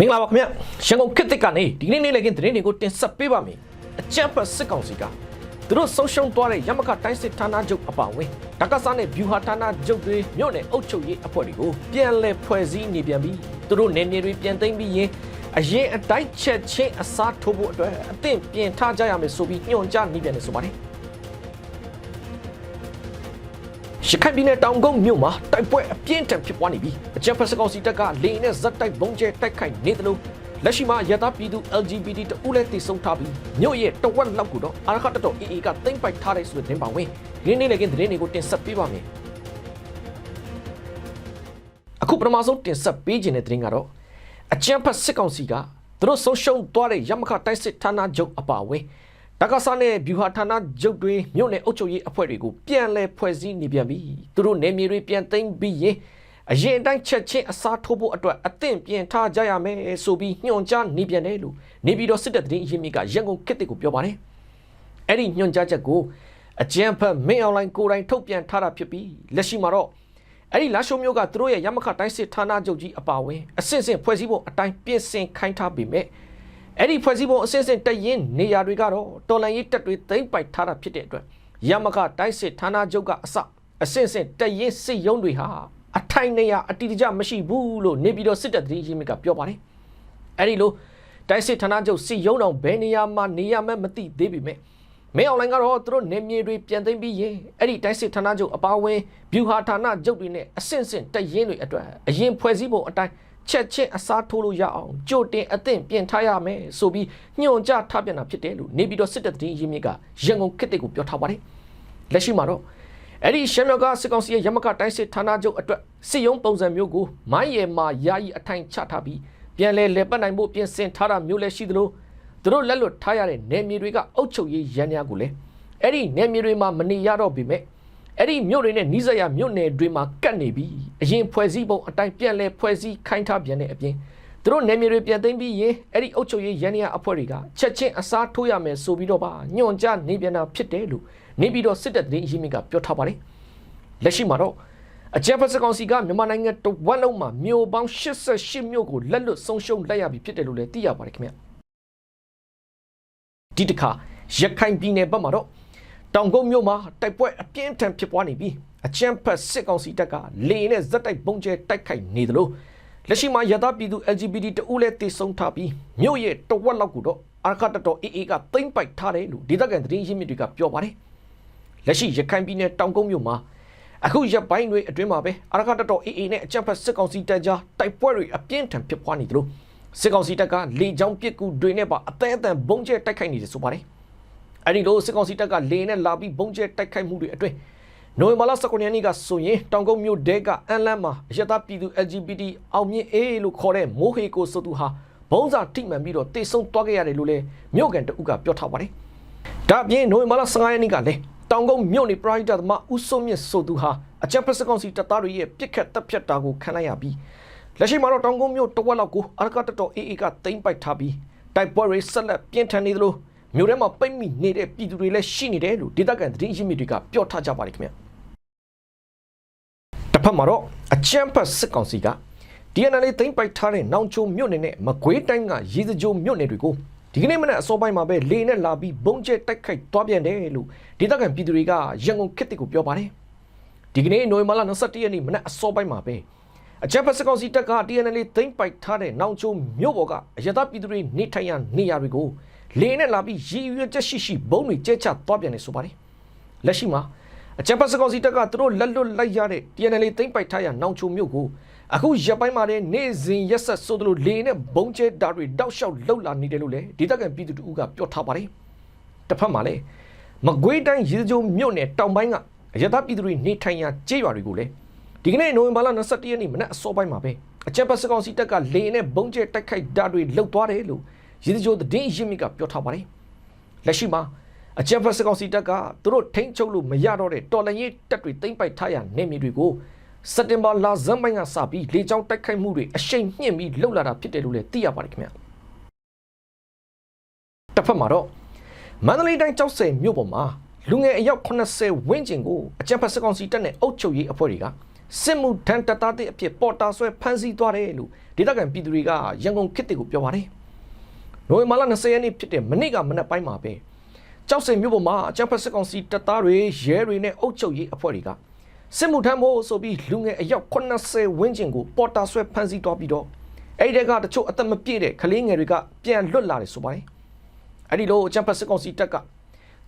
မင်္ဂလာပါခင်ဗျရန်ကုန်ခေတ်သစ်ကနေဒီနေ့နေ့လည်ခင်းသတင်းတွေကိုတင်ဆက်ပေးပါမယ်အကြံဖတ်စစ်ကောင်စီကသူတို့ဆုံးရှုံးသွားတဲ့ရမခတိုင်းစစ်ဌာနချုပ်အပါအဝင်တက္ကသနဲ့ဗျူဟာဌာနချုပ်တွေမြို့နယ်အုပ်ချုပ်ရေးအဖွဲ့တွေကိုပြန်လည်ဖွဲ့စည်းနေပြန်ပြီးသူတို့နယ်မြေတွေပြန်သိမ်းပြီးရင်အရင်အတိုင်းချက်ချင်းအစားထိုးဖို့အတွက်အသင့်ပြင်ထားကြရမယ်ဆိုပြီးညွှန်ကြားနေပြန်တယ်ဆိုပါတယ် ရခိုင်ပြည်နယ်တောင်ကုန်းမြို့မှာတိုက်ပွဲအပြင်းထန်ဖြစ်ပွားနေပြီးအကြံဖက်စကောင်စီတပ်ကလေနဲ့ဇက်တိုက်ဘုံကျဲတိုက်ခိုက်နေတယ်လို့လက်ရှိမှာရသပြည်သူ LGBT တဦးလည်းတည်ဆုံထားပြီးမြို့ရဲ့တဝက်လောက်ကိုတော့အာရခတ်တော် AA ကသိမ့်ပိုက်ထားတဲ့ဆိုတဲ့သတင်းပါဝင်ဒီနေ့လည်းကသတင်းတွေကိုတင်ဆက်ပေးပါမယ်အခုပထမဆုံးတင်ဆက်ပေးခြင်းတဲ့သတင်းကတော့အကြံဖက်စစ်ကောင်စီကသူတို့ဆုံးရှုံးသွားတဲ့ရမခတိုက်စစ်ဌာနချုပ်အပါအဝင် တက္ကသနဲ့ဗျူဟာဌာနချုပ်တွေမြို့နယ်အုပ်ချုပ်ရေးအဖွဲ့တွေကိုပြန်လည်ဖွဲ့စည်းနေပြန်ပြီသူတို့နယ်မြေတွေပြန်သိမ်းပြီးရင်အရင်အတိုင်းချက်ချင်းအစားထိုးဖို့အတွက်အသင့်ပြင်ထားကြရမယ်ဆိုပြီးညွှန်ကြားနေပြန်တယ်လို့နေပြည်တော်စစ်တပ်သတင်းအရင်းမြစ်ကရန်ကုန်ခေတ်တစ်ကိုပြောပါတယ်အဲ့ဒီညွှန်ကြားချက်ကိုအကြံဖက်မင်းအွန်လိုင်းကိုယ်တိုင်ထုတ်ပြန်ထားတာဖြစ်ပြီးလက်ရှိမှာတော့အဲ့ဒီလာရှုံမျိုးကသူတို့ရဲ့ရမခတိုင်းစစ်ဌာနချုပ်ကြီးအပါအဝင်အစစ်စစ်ဖွဲ့စည်းဖို့အတိုင်းပြင်ဆင်ခိုင်းထားပေမဲ့ အဲ့ဒီဖွဲ့စည်းပုံအစစ်စစ်တရင်နေရာတွေကတော့တော်လန်ရေးတက်တွေသိမ့်ပိုက်ထားတာဖြစ်တဲ့အတွက်ရမခတိုင်းစစ်ဌာနချုပ်ကအစအစစ်စစ်တရင်စစ်ရုံးတွေဟာအထိုင်နေရာအတိအကျမရှိဘူးလို့နေပြည်တော်စစ်တပ်သတင်းရင်းမြစ်ကပြောပါတယ်အဲ့ဒီလိုတိုင်းစစ်ဌာနချုပ်စစ်ရုံးတော်ဘယ်နေရာမှာနေရမှန်းမသိသေးပေမဲ့မင်းအွန်လိုင်းကတော့သူတို့နေမြေတွေပြန်သိမ်းပြီးရင်အဲ့ဒီတိုင်းစစ်ဌာနချုပ်အပါအဝင်ဗျူဟာဌာနချုပ်တွေနဲ့အဆင့်ဆင့်တရင်တွေအတွက်အရင်ဖွဲ့စည်းပုံအတိုင်း ချက်ချင်းအစားထိုးလို့ရအောင်ကြိုတင်အသင့်ပြင်ထားရမယ်ဆိုပြီးညွှန်ကြားထားပြန်တာဖြစ်တယ်လို့နေပြည်တော်စစ်တပ်သတင်းရင်းမြစ်ကရန်ကုန်ခေတ်တစ်ကိုပြောထားပါတယ်လက်ရှိမှာတော့အဲ့ဒီရှမ်းမြောက်ကစစ်ကောင်စီရဲ့ရမကတိုင်းစစ်ဌာနချုပ်အတွက်စစ်ရုံးပုံစံမျိုးကိုမိုင်းရယ်မှာယာယီအထိုင်ချထားပြီးပြန်လဲလဲပတ်နိုင်ဖို့ပြင်ဆင်ထားတာမျိုးလည်းရှိသလိုသူတို့လက်လွတ်ထားရတဲ့နယ်မြေတွေကအုပ်ချုပ်ရေးရန်များကိုလည်းအဲ့ဒီနယ်မြေတွေမှာမနေရတော့ပေမဲ့ အဲ့ဒီမြို့တွေနဲ့နီးစပ်ရာမြို့နယ်တွေမှာကတ်နေပြီးအရင်ဖွဲ့စည်းပုံအတိုင်းပြန်လဲဖွဲ့စည်းခိုင်းထားပြန်တဲ့အပြင်သူတို့နယ်မြေတွေပြန်သိမ်းပြီးရင်အဲ့ဒီအုပ်ချုပ်ရေးရန်ရအဖွဲ့တွေကချက်ချင်းအစားထိုးရမယ်ဆိုပြီးတော့ပါညွန်ကြားနေပြန်တာဖြစ်တယ်လို့နေပြီးတော့စစ်တပ်သတင်းအရင်းမြစ်ကပြောထားပါတယ်လက်ရှိမှာတော့အကြံဖက်စကောင်စီကမြန်မာနိုင်ငံတဝက်လုံးမှာမြို့ပေါင်း88မြို့ကိုလက်လွတ်ဆုံးရှုံးလိုက်ရပြီဖြစ်တယ်လို့လည်းသိရပါတယ်ခင်ဗျဒီတစ်ခါရခိုင်ပြည်နယ်ဘက်မှာတော့ တောင်ကုန်းမြို့မှာတိုက်ပွဲအပြင်းထန်ဖြစ်ပွားနေပြီးအကြံဖက်စစ်ကောင်စီတပ်ကလေနဲ့ဇက်တိုက်ပုံကျဲတိုက်ခိုက်နေသလိုလက်ရှိမှာရသပြည်သူ LGBT တဦးလည်းတည်ဆုံထားပြီးမြို့ရဲ့တဝက်လောက်ကိုတော့အာခတ်တော် AA ကသိမ့်ပိုက်ထားတယ်လို့ဒေသခံသတင်းရင်းမြစ်တွေကပြောပါတယ်လက်ရှိရခိုင်ပြည်နယ်တောင်ကုန်းမြို့မှာအခုရပ်ပိုင်းတွေအတွင်းမှာပဲအာခတ်တော် AA နဲ့အကြံဖက်စစ်ကောင်စီတပ်ကြားတိုက်ပွဲတွေအပြင်းထန်ဖြစ်ပွားနေသလိုစစ်ကောင်စီတပ်ကလေကြောင်းပစ်ကူတွေနဲ့ပါအသေးအတန်ဘုံကျဲတိုက်ခိုက်နေတယ်ဆိုပါတယ် အဲ့ဒီလိုစစ်ကောင်စီတပ်ကလေနဲ့လာပြီးဘုံကျဲတိုက်ခိုက်မှုတွေအတွင်းနိုဝင်ဘာလ19ရက်နေ့ကဆိုရင်တောင်ကုန်းမြို့ဒဲကအန်လန်းမှာရသပြည်သူ LGBT အောင်မြင့်အေးလို့ခေါ်တဲ့မိုးဟေကိုဆိုသူဟာဘုံစာထိမှန်ပြီးတော့တေဆုံးသွားခဲ့ရတယ်လို့လည်းမြို့ကန်တအုပ်ကပြောထားပါတယ်။ဒါအပြင်နိုဝင်ဘာလ15ရက်နေ့ကလည်းတောင်ကုန်းမြို့နေပရိုက်တာသမားဦးစိုးမြင့်ဆိုသူဟာအကြံဖက်စကောင်စီတပ်သားတွေရဲ့ပြစ်ခတ်တပ်ဖြတ်တာကိုခံလိုက်ရပြီးလက်ရှိမှာတော့တောင်ကုန်းမြို့တဝက်လောက်ကိုအရကတတော် AA ကသိမ်းပိုက်ထားပြီးတိုက်ပွဲတွေဆက်လက်ပြင်းထန်နေသလို မြို့ထဲမှာပိတ်မိနေတဲ့ပြည်သူတွေလည်းရှိနေတယ်လို့ဒေသခံသတင်းရင်းမြစ်တွေကပြောထားကြပါတယ်ခင်ဗျာတစ်ဖက်မှာတော့အချမ်းဖတ်စစ်ကောင်စီက DNA သိမ်းပိုက်ထားတဲ့နောင်ချိုမြို့နယ်နဲ့မကွေးတိုင်းကရေစကြိုမြို့နယ်တွေကိုဒီကနေ့မနက်အစောပိုင်းမှာပဲလေနဲ့လာပြီးဘုံကျဲတိုက်ခိုက်သွားပြန်တယ်လို့ဒေသခံပြည်သူတွေကရန်ကုန်ခေတ်တစ်ကိုပြောပါတယ်ဒီကနေ့နိုဝင်ဘာလ21ရက်နေ့မနက်အစောပိုင်းမှာပဲအကြမ်းဖက်စကောင်စီတပ်က TNL သိမ်းပိုက်ထားတဲ့နောင်ချိုမြို့ပေါ်ကအရသာပြည်သူတွေနေထိုင်ရနေရာတွေကို လေနဲ့လာပြီးရည်ရွယ်ချက်ရှိရှိဘုံတွေကျဲချသွားပြန်နေဆိုပါတယ်လက်ရှိမှာအကြမ်းဖက်စကောင်စီတပ်ကသူတို့လက်လွတ်လိုက်ရတဲ့ TNL သိမ်းပိုက်ထားရနောင်ချိုမြို့ကိုအခုရပ်ပိုင်းမှာလည်းနေစဉ်ရက်ဆက်ဆိုသလိုလေနဲ့ဘုံကျဲဓာတ်တွေတောက်လျှောက်လှုပ်လာနေတယ်လို့လည်းဒေသခံပြည်သူတို့ကပြောထားပါတယ်တစ်ဖက်မှာလည်းမကွေးတိုင်းရေစကြိုမြို့နယ်တောင်ပိုင်းကအရသာပြည်သူတွေနေထိုင်ရာကျေးရွာတွေကိုလည်းဒီကနေ့နိုဝင်ဘာလ21ရက်နေ့မနက်အစောပိုင်းမှာပဲအကြံပတ်စကောင်စီတပ်ကလေနဲ့ဘုံကျဲတိုက်ခိုက်ဓာတ်တွေလှုပ်သွားတယ်လို့ ရေစကြိုသတင်းရင်းမြစ်ကပြောထားပါတယ်လက်ရှိမှာအကြံဖက်စကောင်စီတပ်ကသူတို့ထိန်းချုပ်လို့မရတော့တဲ့တော်လန်ရေးတပ်တွေတိမ့်ပိုက်ထားရနေမြေတွေကိုစက်တင်ဘာလဇန်ပိုင်းကစပြီးလေကြောင်းတိုက်ခိုက်မှုတွေအရှိန်မြင့်ပြီးလှုပ်လာတာဖြစ်တယ်လို့လည်းသိရပါတယ်ခင်ဗျာတစ်ဖက်မှာတော့မန္တလေးတိုင်းကြောက်စဲမြို့ပေါ်မှာလူငယ်အယောက်80ဝန်းကျင်ကိုအကြံဖက်စကောင်စီတပ်နဲ့အုပ်ချုပ်ရေးအဖွဲ့တွေကစစ်မှုထမ်းတပ်သားတဲ့အဖြစ်ပေါ်တာဆွဲဖမ်းဆီးသွားတယ်လို့ဒေသခံပြည်သူတွေကရန်ကုန်ခေတ်တစ်ကိုပြောပါတယ် နိုဝင်ဘာလ20ရက်နေ့ဖြစ်တဲ့မနေ့ကမနက်ပိုင်းမှာပဲကြောက်စင်မြို့ပေါ်မှာအကြမ်းဖက်စစ်ကောင်စီတပ်သားတွေရဲတွေနဲ့အုပ်ချုပ်ရေးအဖွဲ့တွေကစစ်မှုထမ်းဖို့ဆိုပြီးလူငယ်အယောက်80ဝန်းကျင်ကိုပေါ်တာဆွဲဖမ်းဆီးသွားပြီးတော့အဲ့ဒီကတချို့အသက်မပြည့်တဲ့ကလေးငယ်တွေကပြန်လွတ်လာတယ်ဆိုပါတယ်အဲ့ဒီလိုအကြမ်းဖက်စစ်ကောင်စီတပ်က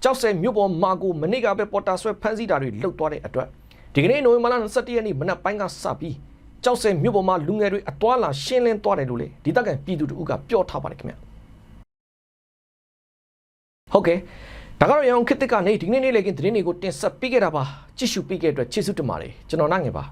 ကြောက်စဲမြို့ပေါ်မာကိုမနေ့ကပဲပေါ်တာဆွဲဖမ်းဆီးတာတွေလှုပ်သွားတဲ့အတွက်ဒီကနေ့နိုဝင်ဘာလ21ရက်နေ့မနက်ပိုင်းကစပြီးကြောက်စဲမြို့ပေါ်မှာလူငယ်တွေအသွားလာရှင်းလင်းသွားတယ်လို့လေဒေသခံပြည်သူတို့ကပြောထားပါတယ်ခင်ဗျ ဟုတ်ကဲ့ဒါကတော့ရအောင်ခေတ်သစ်ကနေဒီကနေ့နေ့လေကင်းသတင်းတွေကိုတင်ဆက်ပေးခဲ့တာပါကြည့်ရှုပေးခဲ့တဲ့အတွက်ကျေးဇူးတင်ပါတယ်ကျွန်တော်နိုင်ငယ်ပါ